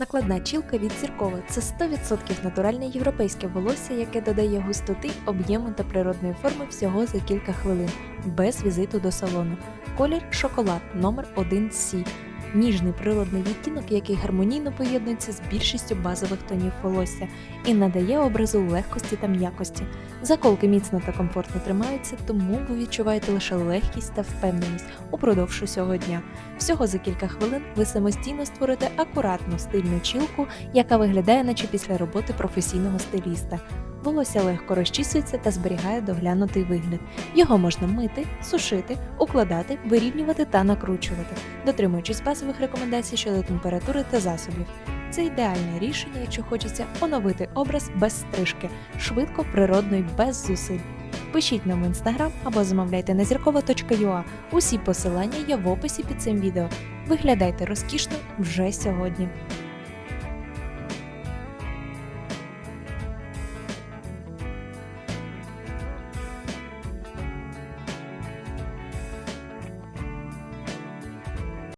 Накладна чілка від зіркова це 100% натуральне європейське волосся, яке додає густоти, об'єму та природної форми всього за кілька хвилин, без візиту до салону. Колір шоколад номер 1 c Ніжний природний відтінок, який гармонійно поєднується з більшістю базових тонів волосся і надає образу легкості та м'якості. Заколки міцно та комфортно тримаються, тому ви відчуваєте лише легкість та впевненість упродовж усього дня. Всього за кілька хвилин ви самостійно створите акуратну стильну чілку, яка виглядає, наче після роботи професійного стиліста. Волосся легко розчісується та зберігає доглянутий вигляд. Його можна мити, сушити, укладати, вирівнювати та накручувати, дотримуючись базових рекомендацій щодо температури та засобів. Це ідеальне рішення, якщо хочеться оновити образ без стрижки, швидко, природно і без зусиль. Пишіть нам в інстаграм або замовляйте на зіркова.ua. Усі посилання є в описі під цим відео. Виглядайте розкішно вже сьогодні.